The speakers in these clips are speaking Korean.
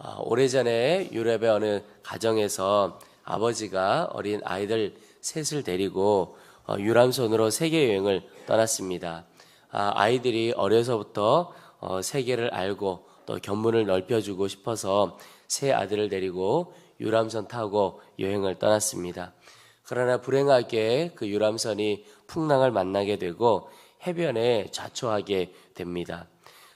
아, 오래전에 유럽의 어느 가정에서 아버지가 어린 아이들 셋을 데리고 어, 유람선으로 세계 여행을 떠났습니다. 아, 아이들이 어려서부터 어, 세계를 알고 또 견문을 넓혀주고 싶어서 세 아들을 데리고 유람선 타고 여행을 떠났습니다. 그러나 불행하게 그 유람선이 풍랑을 만나게 되고 해변에 좌초하게 됩니다.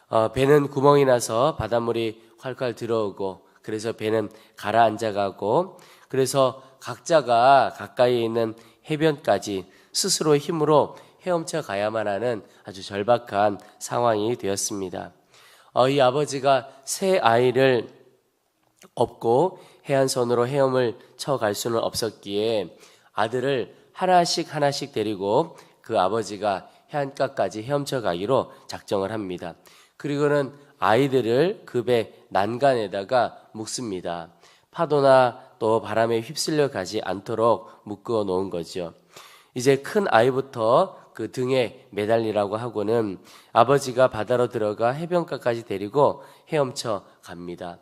어, 배는 구멍이 나서 바닷물이 활활 들어오고 그래서 배는 가라앉아 가고 그래서 각자가 가까이 있는 해변까지 스스로 힘으로 헤엄쳐 가야만 하는 아주 절박한 상황이 되었습니다. 어, 이 아버지가 새 아이를 업고 해안선으로 헤엄을 쳐갈 수는 없었기에 아들을 하나씩 하나씩 데리고 그 아버지가 해안가까지 헤엄쳐 가기로 작정을 합니다. 그리고는 아이들을 그배 난간에다가 묶습니다. 파도나 또 바람에 휩쓸려 가지 않도록 묶어 놓은 거죠. 이제 큰 아이부터 그 등에 매달리라고 하고는 아버지가 바다로 들어가 해변가까지 데리고 헤엄쳐 갑니다.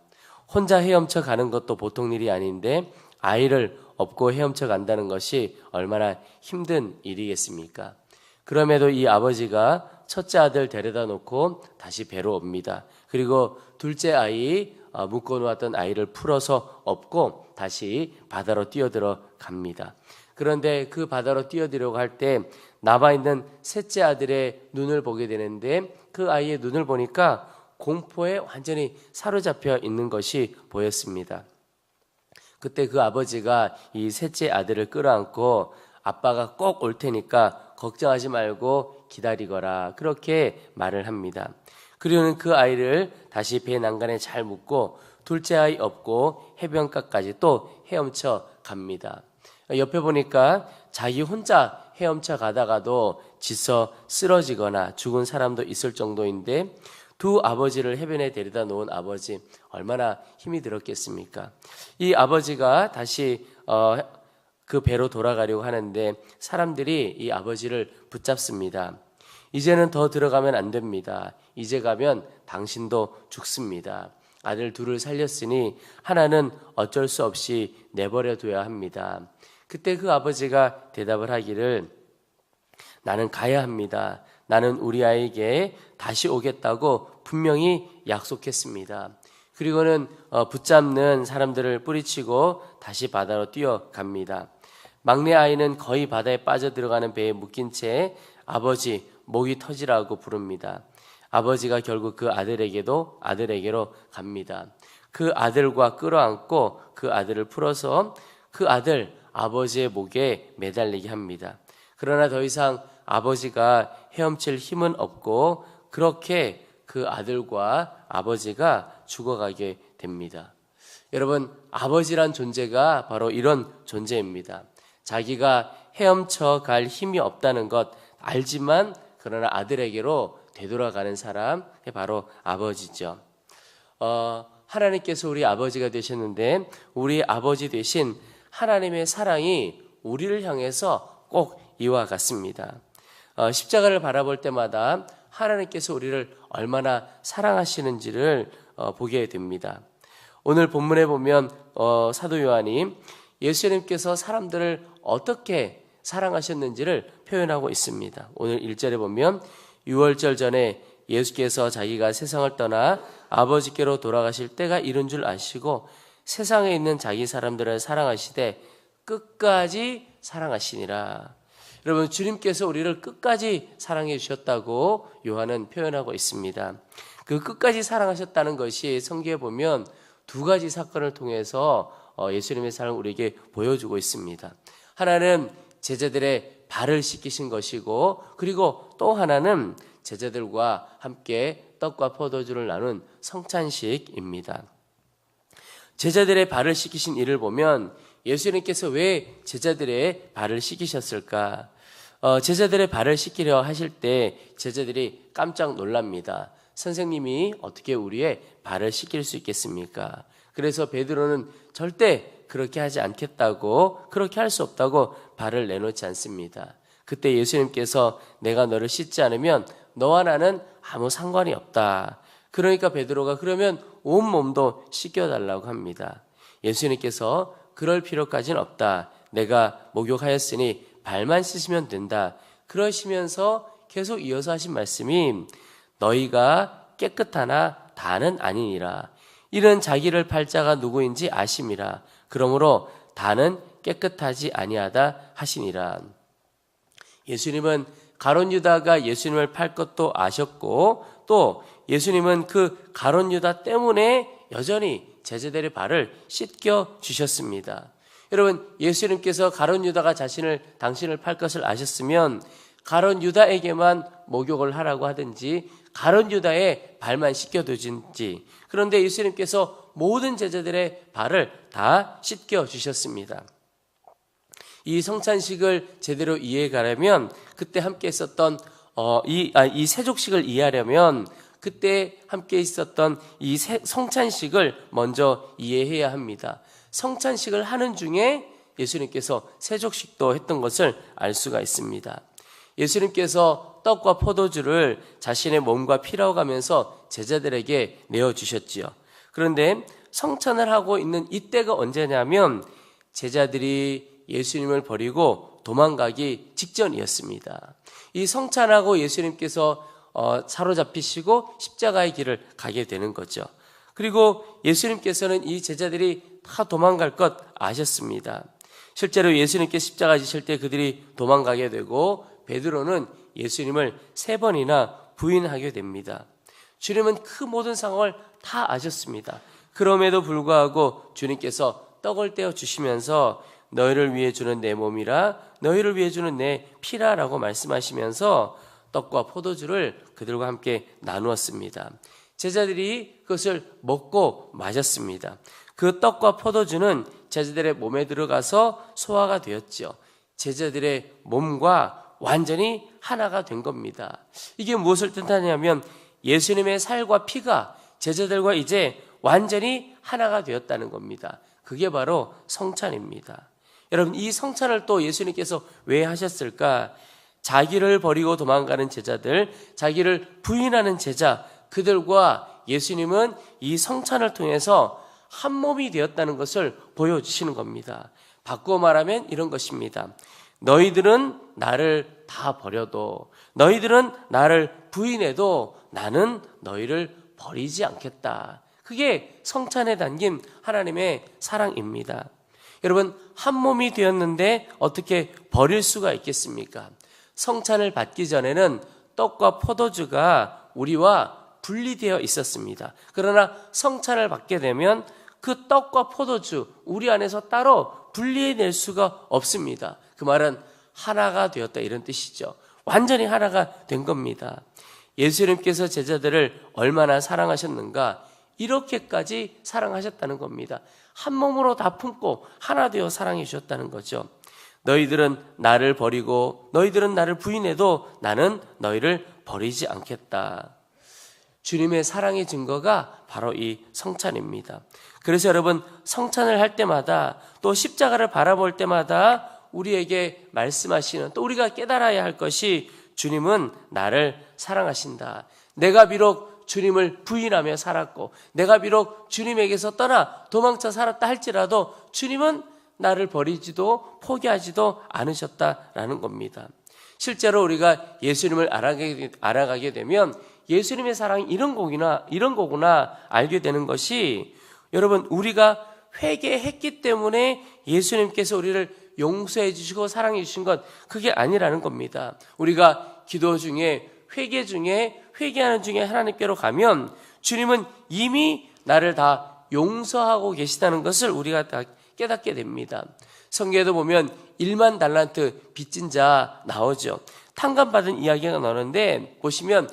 혼자 헤엄쳐 가는 것도 보통 일이 아닌데 아이를 업고 헤엄쳐 간다는 것이 얼마나 힘든 일이겠습니까? 그럼에도 이 아버지가 첫째 아들 데려다 놓고 다시 배로 옵니다. 그리고 둘째 아이 어, 묶어 놓았던 아이를 풀어서 업고 다시 바다로 뛰어들어 갑니다. 그런데 그 바다로 뛰어들려고 할 때 남아 있는 셋째 아들의 눈을 보게 되는데 그 아이의 눈을 보니까 공포에 완전히 사로잡혀 있는 것이 보였습니다. 그때 그 아버지가 이 셋째 아들을 끌어안고 아빠가 꼭 올 테니까 걱정하지 말고 기다리거라. 그렇게 말을 합니다. 그리고는 그 아이를 다시 배 난간에 잘 묶고 둘째 아이 업고 해변가까지 또 헤엄쳐 갑니다. 옆에 보니까 자기 혼자 헤엄쳐 가다가도 지쳐 쓰러지거나 죽은 사람도 있을 정도인데 두 아버지를 해변에 데려다 놓은 아버지 얼마나 힘이 들었겠습니까? 이 아버지가 다시 어, 그 배로 돌아가려고 하는데 사람들이 이 아버지를 붙잡습니다. 이제는 더 들어가면 안 됩니다. 이제 가면 당신도 죽습니다. 아들 둘을 살렸으니 하나는 어쩔 수 없이 내버려 둬야 합니다. 그때 그 아버지가 대답을 하기를 나는 가야 합니다. 나는 우리 아이에게 다시 오겠다고 분명히 약속했습니다. 그리고는 어, 붙잡는 사람들을 뿌리치고 다시 바다로 뛰어갑니다. 막내 아이는 거의 바다에 빠져 들어가는 배에 묶인 채 아버지 목이 터지라고 부릅니다. 아버지가 결국 그 아들에게도 아들에게로 갑니다. 그 아들과 끌어안고 그 아들을 풀어서 그 아들 아버지의 목에 매달리게 합니다. 그러나 더 이상 아버지가 헤엄칠 힘은 없고 그렇게 그 아들과 아버지가 죽어가게 됩니다. 여러분, 아버지란 존재가 바로 이런 존재입니다. 자기가 헤엄쳐 갈 힘이 없다는 것 알지만 그러나 아들에게로 되돌아가는 사람 바로 아버지죠. 어, 하나님께서 우리 아버지가 되셨는데 우리 아버지 되신 하나님의 사랑이 우리를 향해서 꼭 이와 같습니다. 어, 십자가를 바라볼 때마다 하나님께서 우리를 얼마나 사랑하시는지를 어, 보게 됩니다. 오늘 본문에 보면 어, 사도 요한이 예수님께서 사람들을 어떻게 사랑하셨는지를 표현하고 있습니다. 오늘 1절에 보면 6월절 전에 예수께서 자기가 세상을 떠나 아버지께로 돌아가실 때가 이른 줄 아시고 세상에 있는 자기 사람들을 사랑하시되 끝까지 사랑하시니라. 여러분 주님께서 우리를 끝까지 사랑해 주셨다고 요한은 표현하고 있습니다. 그 끝까지 사랑하셨다는 것이 성경에 보면 두 가지 사건을 통해서 어, 예수님의 사랑을 우리에게 보여주고 있습니다. 하나는 제자들의 발을 씻기신 것이고 그리고 또 하나는 제자들과 함께 떡과 포도주를 나눈 성찬식입니다. 제자들의 발을 씻기신 일을 보면 예수님께서 왜 제자들의 발을 씻기셨을까? 어, 제자들의 발을 씻기려 하실 때 제자들이 깜짝 놀랍니다. 선생님이 어떻게 우리의 발을 씻길 수 있겠습니까? 그래서 베드로는 절대 그렇게 하지 않겠다고 그렇게 할 수 없다고 발을 내놓지 않습니다. 그때 예수님께서 내가 너를 씻지 않으면 너와 나는 아무 상관이 없다. 그러니까 베드로가 그러면 온 몸도 씻겨 달라고 합니다. 예수님께서 그럴 필요까지는 없다. 내가 목욕하였으니 발만 씻으면 된다. 그러시면서 계속 이어서 하신 말씀이 너희가 깨끗하나 다는 아니니라. 이런 자기를 팔자가 누구인지 아심이라. 그러므로 다는 깨끗하지 아니하다 하시니라. 예수님은 가론 유다가 예수님을 팔 것도 아셨고 또 예수님은 그 가론 유다 때문에 여전히 제자들의 발을 씻겨 주셨습니다. 여러분 예수님께서 가론 유다가 자신을 당신을 팔 것을 아셨으면 가론 유다에게만 목욕을 하라고 하든지 가론 유다의 발만 씻겨 두든지 그런데 예수님께서 모든 제자들의 발을 다 씻겨 주셨습니다. 이 성찬식을 제대로 이해가려면 그때 함께 있었던 어, 이, 아, 이 세족식을 이해하려면 그때 함께 있었던 이 세- 성찬식을 먼저 이해해야 합니다. 성찬식을 하는 중에 예수님께서 세족식도 했던 것을 알 수가 있습니다. 예수님께서 떡과 포도주를 자신의 몸과 피라고 하면서 제자들에게 내어주셨지요. 그런데 성찬을 하고 있는 이때가 언제냐면 제자들이 예수님을 버리고 도망가기 직전이었습니다. 이 성찬하고 예수님께서 어, 사로잡히시고 십자가의 길을 가게 되는 거죠. 그리고 예수님께서는 이 제자들이 다 도망갈 것 아셨습니다. 실제로 예수님께 십자가 지실 때 그들이 도망가게 되고 베드로는 예수님을 세 번이나 부인하게 됩니다. 주님은 그 모든 상황을 다 아셨습니다. 그럼에도 불구하고 주님께서 떡을 떼어 주시면서 너희를 위해 주는 내 몸이라 너희를 위해 주는 내 피라라고 말씀하시면서 떡과 포도주를 그들과 함께 나누었습니다. 제자들이 그것을 먹고 마셨습니다. 그 떡과 포도주는 제자들의 몸에 들어가서 소화가 되었죠. 제자들의 몸과 완전히 하나가 된 겁니다. 이게 무엇을 뜻하냐면 예수님의 살과 피가 제자들과 이제 완전히 하나가 되었다는 겁니다. 그게 바로 성찬입니다. 여러분, 이 성찬을 또 예수님께서 왜 하셨을까? 자기를 버리고 도망가는 제자들, 자기를 부인하는 제자, 그들과 예수님은 이 성찬을 통해서 한 몸이 되었다는 것을 보여주시는 겁니다. 바꾸어 말하면 이런 것입니다. 너희들은 나를 다 버려도, 너희들은 나를 부인해도 나는 너희를 버리지 않겠다. 그게 성찬에 담긴 하나님의 사랑입니다. 여러분, 한 몸이 되었는데 어떻게 버릴 수가 있겠습니까? 성찬을 받기 전에는 떡과 포도주가 우리와 분리되어 있었습니다. 그러나 성찬을 받게 되면 그 떡과 포도주 우리 안에서 따로 분리해낼 수가 없습니다. 그 말은 하나가 되었다 이런 뜻이죠. 완전히 하나가 된 겁니다. 예수님께서 제자들을 얼마나 사랑하셨는가 이렇게까지 사랑하셨다는 겁니다. 한 몸으로 다 품고 하나 되어 사랑해 주셨다는 거죠. 너희들은 나를 버리고 너희들은 나를 부인해도 나는 너희를 버리지 않겠다. 주님의 사랑의 증거가 바로 이 성찬입니다. 그래서 여러분 성찬을 할 때마다 또 십자가를 바라볼 때마다 우리에게 말씀하시는 또 우리가 깨달아야 할 것이 주님은 나를 사랑하신다. 내가 비록 주님을 부인하며 살았고 내가 비록 주님에게서 떠나 도망쳐 살았다 할지라도 주님은 나를 버리지도 포기하지도 않으셨다라는 겁니다. 실제로 우리가 예수님을 알아가게, 되면 예수님의 사랑이 이런 거구나, 이런 거구나 알게 되는 것이 여러분, 우리가 회개했기 때문에 예수님께서 우리를 용서해 주시고 사랑해 주신 것, 그게 아니라는 겁니다. 우리가 기도 중에, 회개 중에, 회개하는 중에 하나님께로 가면 주님은 이미 나를 다 용서하고 계시다는 것을 우리가 다 깨닫게 됩니다. 성경에도 보면 1만 달란트 빚진 자 나오죠. 탕감받은 이야기가 나오는데 보시면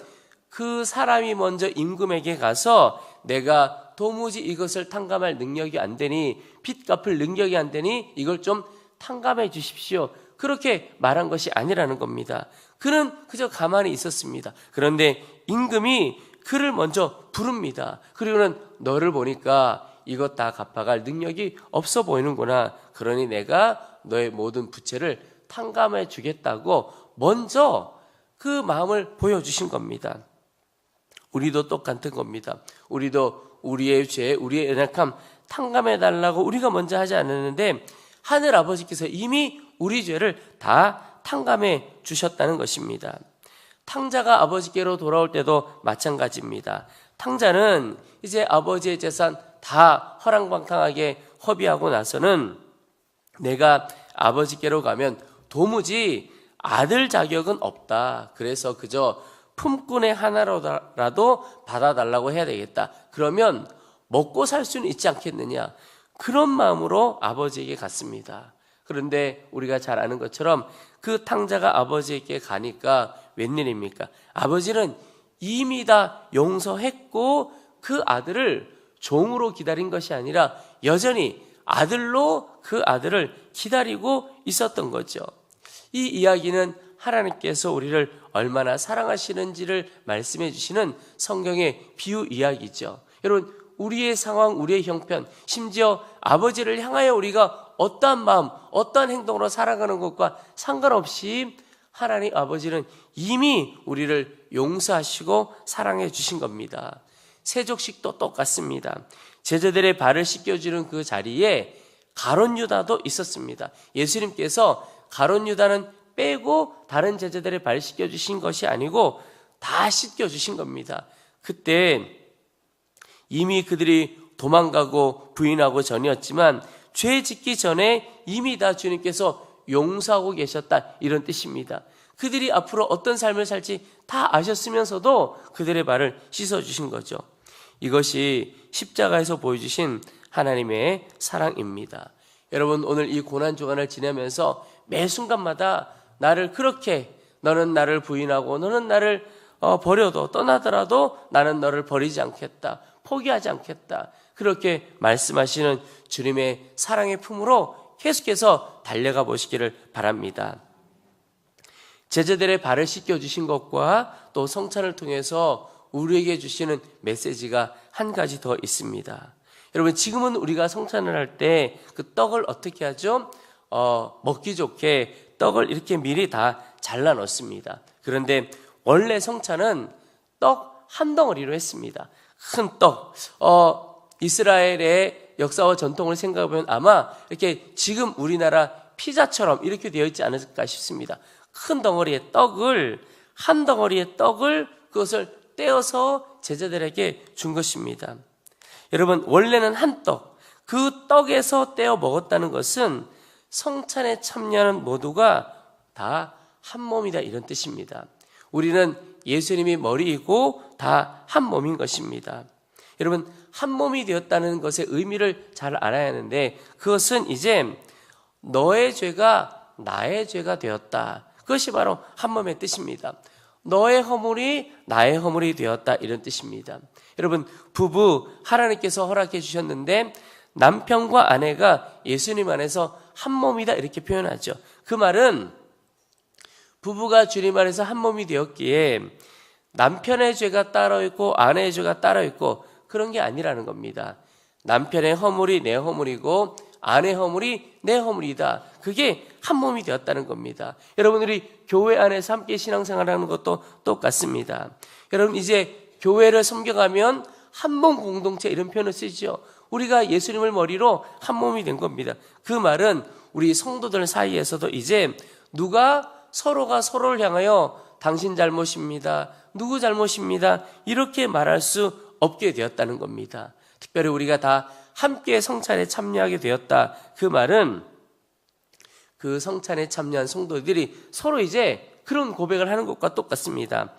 그 사람이 먼저 임금에게 가서 내가 도무지 이것을 탕감할 능력이 안 되니 빚 갚을 능력이 안 되니 이걸 좀 탕감해 주십시오. 그렇게 말한 것이 아니라는 겁니다. 그는 그저 가만히 있었습니다. 그런데 임금이 그를 먼저 부릅니다. 그리고는 너를 보니까 이것 다 갚아갈 능력이 없어 보이는구나. 그러니 내가 너의 모든 부채를 탕감해 주겠다고 먼저 그 마음을 보여주신 겁니다. 우리도 똑같은 겁니다. 우리도 우리의 죄, 우리의 연약함 탕감해 달라고 우리가 먼저 하지 않았는데 하늘 아버지께서 이미 우리 죄를 다 탕감해 주셨다는 것입니다. 탕자가 아버지께로 돌아올 때도 마찬가지입니다. 탕자는 이제 아버지의 재산 다 허랑방탕하게 허비하고 나서는 내가 아버지께로 가면 도무지 아들 자격은 없다. 그래서 그저 품꾼의 하나로라도 받아달라고 해야 되겠다. 그러면 먹고 살 수는 있지 않겠느냐. 그런 마음으로 아버지에게 갔습니다. 그런데 우리가 잘 아는 것처럼 그 탕자가 아버지에게 가니까 웬일입니까? 아버지는 이미 다 용서했고 그 아들을 종으로 기다린 것이 아니라 여전히 아들로 그 아들을 기다리고 있었던 거죠. 이 이야기는 하나님께서 우리를 얼마나 사랑하시는지를 말씀해 주시는 성경의 비유 이야기죠. 여러분, 우리의 상황, 우리의 형편, 심지어 아버지를 향하여 우리가 어떠한 마음, 어떠한 행동으로 살아가는 것과 상관없이 하나님 아버지는 이미 우리를 용서하시고 사랑해 주신 겁니다. 세족식도 똑같습니다. 제자들의 발을 씻겨주는 그 자리에 가론 유다도 있었습니다. 예수님께서 가론 유다는 빼고 다른 제자들의 발 씻겨 주신 것이 아니고 다 씻겨 주신 겁니다. 그때 이미 그들이 도망가고 부인하고 전이었지만 죄 짓기 전에 이미 다 주님께서 용서하고 계셨다 이런 뜻입니다. 그들이 앞으로 어떤 삶을 살지 다 아셨으면서도 그들의 발을 씻어 주신 거죠. 이것이 십자가에서 보여주신 하나님의 사랑입니다. 여러분 오늘 이 고난 주간을 지내면서 매 순간마다 나를 그렇게 너는 나를 부인하고 너는 나를 어, 버려도 떠나더라도 나는 너를 버리지 않겠다. 포기하지 않겠다. 그렇게 말씀하시는 주님의 사랑의 품으로 계속해서 달려가 보시기를 바랍니다. 제자들의 발을 씻겨 주신 것과 또 성찬을 통해서 우리에게 주시는 메시지가 한 가지 더 있습니다. 여러분 지금은 우리가 성찬을 할 때 그 떡을 어떻게 하죠? 어, 먹기 좋게 떡을 이렇게 미리 다 잘라 넣습니다. 그런데 원래 성찬은 떡 한 덩어리로 했습니다. 큰 떡. 어, 이스라엘의 역사와 전통을 생각해보면 아마 이렇게 지금 우리나라 피자처럼 이렇게 되어 있지 않을까 싶습니다. 큰 덩어리의 떡을, 한 덩어리의 떡을 그것을 떼어서 제자들에게 준 것입니다. 여러분, 원래는 한 떡, 그 떡에서 떼어 먹었다는 것은 성찬에 참여하는 모두가 다 한 몸이다 이런 뜻입니다. 우리는 예수님이 머리이고 다 한 몸인 것입니다. 여러분, 한 몸이 되었다는 것의 의미를 잘 알아야 하는데 그것은 이제 너의 죄가 나의 죄가 되었다. 그것이 바로 한 몸의 뜻입니다. 너의 허물이 나의 허물이 되었다 이런 뜻입니다. 여러분 부부 하나님께서 허락해 주셨는데 남편과 아내가 예수님 안에서 한 몸이다 이렇게 표현하죠. 그 말은 부부가 주님 안에서 한 몸이 되었기에 남편의 죄가 따로 있고 아내의 죄가 따로 있고 그런 게 아니라는 겁니다. 남편의 허물이 내 허물이고 아내 허물이 내 허물이다. 그게 한 몸이 되었다는 겁니다. 여러분들이 교회 안에서 함께 신앙생활하는 것도 똑같습니다. 여러분 이제 교회를 섬겨가면 한 몸 공동체 이런 표현을 쓰죠. 우리가 예수님을 머리로 한 몸이 된 겁니다. 그 말은 우리 성도들 사이에서도 이제 누가 서로가 서로를 향하여 당신 잘못입니다. 누구 잘못입니다. 이렇게 말할 수 없게 되었다는 겁니다. 특별히 우리가 다 함께 성찬에 참여하게 되었다. 그 말은 그 성찬에 참여한 성도들이 서로 이제 그런 고백을 하는 것과 똑같습니다.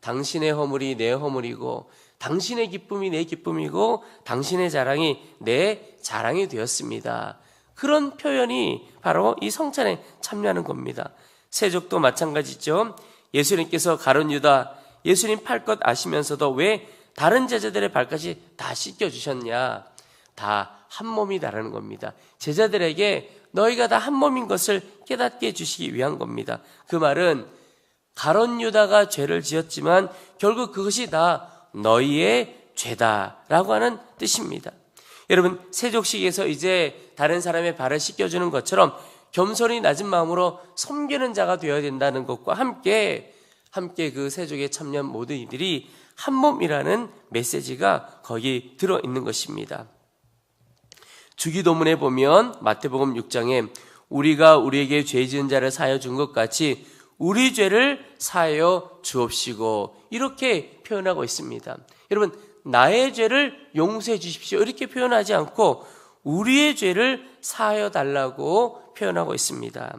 당신의 허물이 내 허물이고, 당신의 기쁨이 내 기쁨이고, 당신의 자랑이 내 자랑이 되었습니다. 그런 표현이 바로 이 성찬에 참여하는 겁니다. 세족도 마찬가지죠. 예수님께서 가론 유다, 예수님 팔 것 아시면서도 왜 다른 제자들의 발까지 다 씻겨 주셨냐? 다 한 몸이다라는 겁니다. 제자들에게 너희가 다 한 몸인 것을 깨닫게 해 주시기 위한 겁니다. 그 말은 가론 유다가 죄를 지었지만 결국 그것이 다 너희의 죄다라고 하는 뜻입니다. 여러분 세족식에서 이제 다른 사람의 발을 씻겨주는 것처럼 겸손히 낮은 마음으로 섬기는 자가 되어야 된다는 것과 함께 함께 그 세족에 참여한 모든 이들이 한 몸이라는 메시지가 거기 들어 있는 것입니다. 주기도문에 보면 마태복음 6장에 우리가 우리에게 죄 지은 자를 사하여 준 것 같이 우리 죄를 사하여 주옵시고 이렇게 표현하고 있습니다. 여러분 나의 죄를 용서해 주십시오 이렇게 표현하지 않고 우리의 죄를 사하여 달라고 표현하고 있습니다.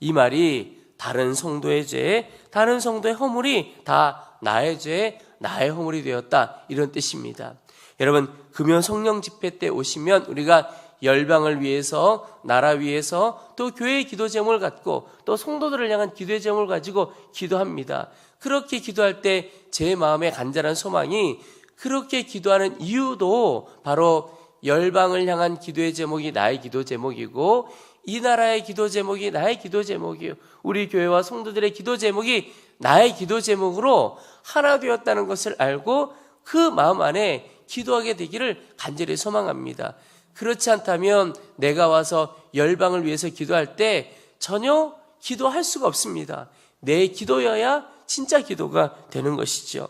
이 말이 다른 성도의 죄, 다른 성도의 허물이 다 나의 죄, 나의 허물이 되었다 이런 뜻입니다. 여러분 금요 성령 집회 때 오시면 우리가 열방을 위해서 나라 위해서 또 교회의 기도 제목을 갖고 또 성도들을 향한 기도의 제목을 가지고 기도합니다. 그렇게 기도할 때 제 마음의 간절한 소망이 그렇게 기도하는 이유도 바로 열방을 향한 기도의 제목이 나의 기도 제목이고 이 나라의 기도 제목이 나의 기도 제목이요. 우리 교회와 성도들의 기도 제목이 나의 기도 제목으로 하나 되었다는 것을 알고 그 마음 안에 기도하게 되기를 간절히 소망합니다. 그렇지 않다면 내가 와서 열방을 위해서 기도할 때 전혀 기도할 수가 없습니다. 내 기도여야 진짜 기도가 되는 것이죠.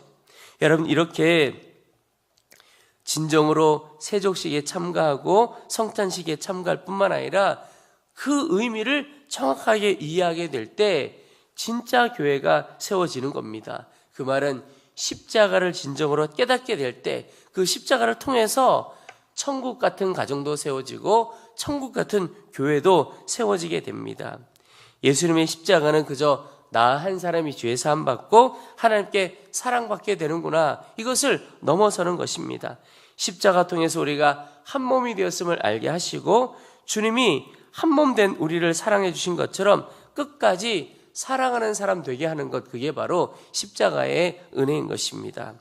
여러분, 이렇게 진정으로 세족식에 참가하고 성탄식에 참가할 뿐만 아니라 그 의미를 정확하게 이해하게 될 때 진짜 교회가 세워지는 겁니다. 그 말은 십자가를 진정으로 깨닫게 될 때 그 십자가를 통해서 천국 같은 가정도 세워지고 천국 같은 교회도 세워지게 됩니다. 예수님의 십자가는 그저 나 한 사람이 죄 사함 받고 하나님께 사랑받게 되는구나. 이것을 넘어서는 것입니다. 십자가 통해서 우리가 한 몸이 되었음을 알게 하시고 주님이 한 몸 된 우리를 사랑해 주신 것처럼 끝까지 사랑하는 사람 되게 하는 것 그게 바로 십자가의 은혜인 것입니다.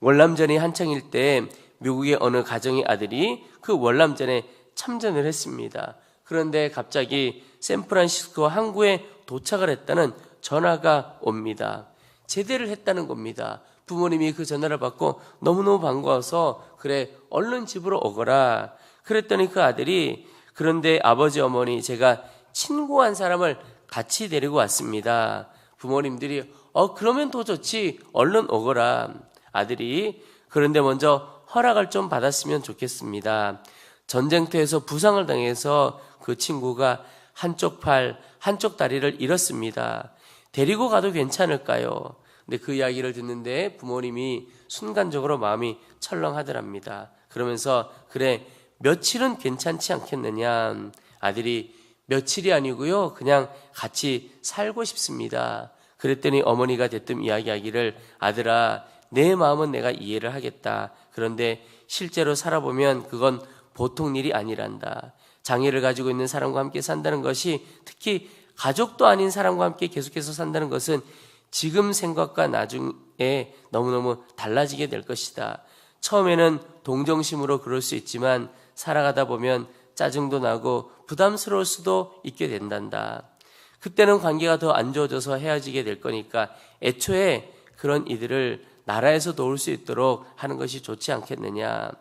월남전이 한창일 때 미국의 어느 가정의 아들이 그 월남전에 참전을 했습니다. 그런데 갑자기 샌프란시스코 항구에 도착을 했다는 전화가 옵니다. 제대를 했다는 겁니다. 부모님이 그 전화를 받고 너무너무 반가워서 그래 얼른 집으로 오거라. 그랬더니 그 아들이 그런데 아버지 어머니 제가 친구한 사람을 같이 데리고 왔습니다. 부모님들이 어 그러면 더 좋지 얼른 오거라. 아들이 그런데 먼저 허락을 좀 받았으면 좋겠습니다. 전쟁터에서 부상을 당해서 그 친구가 한쪽 팔, 한쪽 다리를 잃었습니다. 데리고 가도 괜찮을까요? 근데 그 이야기를 듣는데 부모님이 순간적으로 마음이 철렁하더랍니다. 그러면서 그래 며칠은 괜찮지 않겠느냐. 아들이 며칠이 아니고요. 그냥 같이 살고 싶습니다. 그랬더니 어머니가 대뜸 이야기하기를 아들아 내 마음은 내가 이해를 하겠다. 그런데 실제로 살아보면 그건 보통 일이 아니란다. 장애를 가지고 있는 사람과 함께 산다는 것이 특히 가족도 아닌 사람과 함께 계속해서 산다는 것은 지금 생각과 나중에 너무너무 달라지게 될 것이다. 처음에는 동정심으로 그럴 수 있지만 살아가다 보면 짜증도 나고 부담스러울 수도 있게 된단다. 그때는 관계가 더 안 좋아져서 헤어지게 될 거니까 애초에 그런 이들을 나라에서 도울 수 있도록 하는 것이 좋지 않겠느냐.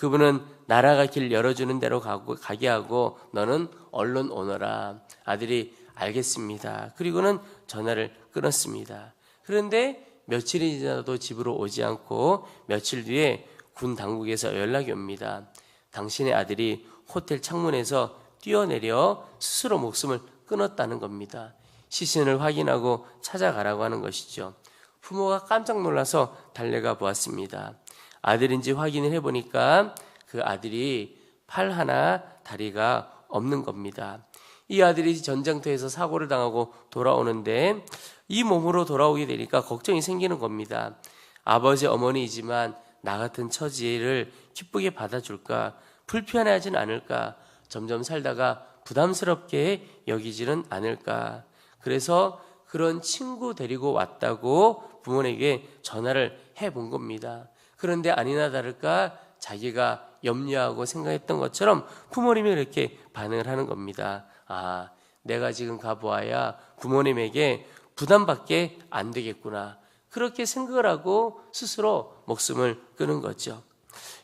그분은 나라가 길 열어주는 대로 가고, 가게 하고 너는 얼른 오너라. 아들이 알겠습니다. 그리고는 전화를 끊었습니다. 그런데 며칠이 지나도 집으로 오지 않고 며칠 뒤에 군 당국에서 연락이 옵니다. 당신의 아들이 호텔 창문에서 뛰어내려 스스로 목숨을 끊었다는 겁니다. 시신을 확인하고 찾아가라고 하는 것이죠. 부모가 깜짝 놀라서 달려가 보았습니다. 아들인지 확인을 해보니까 그 아들이 팔 하나 다리가 없는 겁니다. 이 아들이 전쟁터에서 사고를 당하고 돌아오는데 이 몸으로 돌아오게 되니까 걱정이 생기는 겁니다. 아버지 어머니이지만 나 같은 처지를 기쁘게 받아줄까 불편해하진 않을까 점점 살다가 부담스럽게 여기지는 않을까 그래서 그런 친구 데리고 왔다고 부모에게 전화를 해 본 겁니다. 그런데 아니나 다를까 자기가 염려하고 생각했던 것처럼 부모님이 이렇게 반응을 하는 겁니다. 아, 내가 지금 가보아야 부모님에게 부담밖에 안 되겠구나. 그렇게 생각을 하고 스스로 목숨을 끊은 거죠.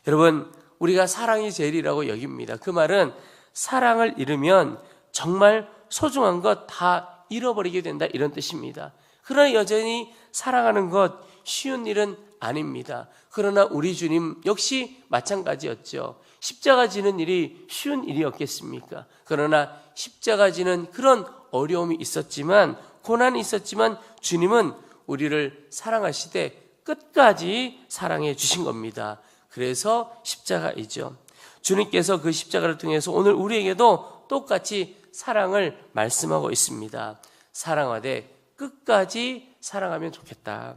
여러분, 우리가 사랑이 제일이라고 여깁니다. 그 말은 사랑을 잃으면 정말 소중한 것 다 잃어버리게 된다. 이런 뜻입니다. 그러나 여전히 사랑하는 것, 쉬운 일은 아닙니다. 그러나 우리 주님 역시 마찬가지였죠. 십자가 지는 일이 쉬운 일이었겠습니까? 그러나 십자가 지는 그런 어려움이 있었지만 고난이 있었지만 주님은 우리를 사랑하시되 끝까지 사랑해 주신 겁니다. 그래서 십자가이죠. 주님께서 그 십자가를 통해서 오늘 우리에게도 똑같이 사랑을 말씀하고 있습니다. 사랑하되 끝까지 사랑하면 좋겠다.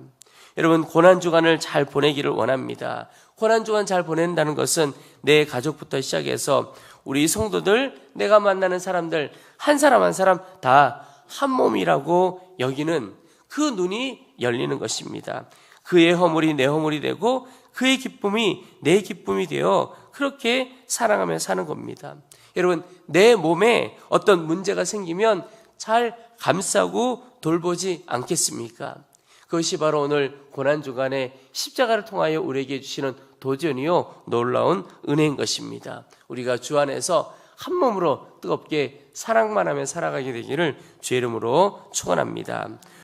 여러분 고난 주간을 잘 보내기를 원합니다. 고난 주간 잘 보낸다는 것은 내 가족부터 시작해서 우리 성도들, 내가 만나는 사람들 한 사람 한 사람 다 한 몸이라고 여기는 그 눈이 열리는 것입니다. 그의 허물이 내 허물이 되고 그의 기쁨이 내 기쁨이 되어 그렇게 사랑하며 사는 겁니다. 여러분, 내 몸에 어떤 문제가 생기면 잘 감싸고 돌보지 않겠습니까? 그것이 바로 오늘 고난주간에 십자가를 통하여 우리에게 주시는 도전이요 놀라운 은혜인 것입니다. 우리가 주 안에서 한 몸으로 뜨겁게 사랑만 하며 살아가게 되기를 주의 이름으로 축원합니다.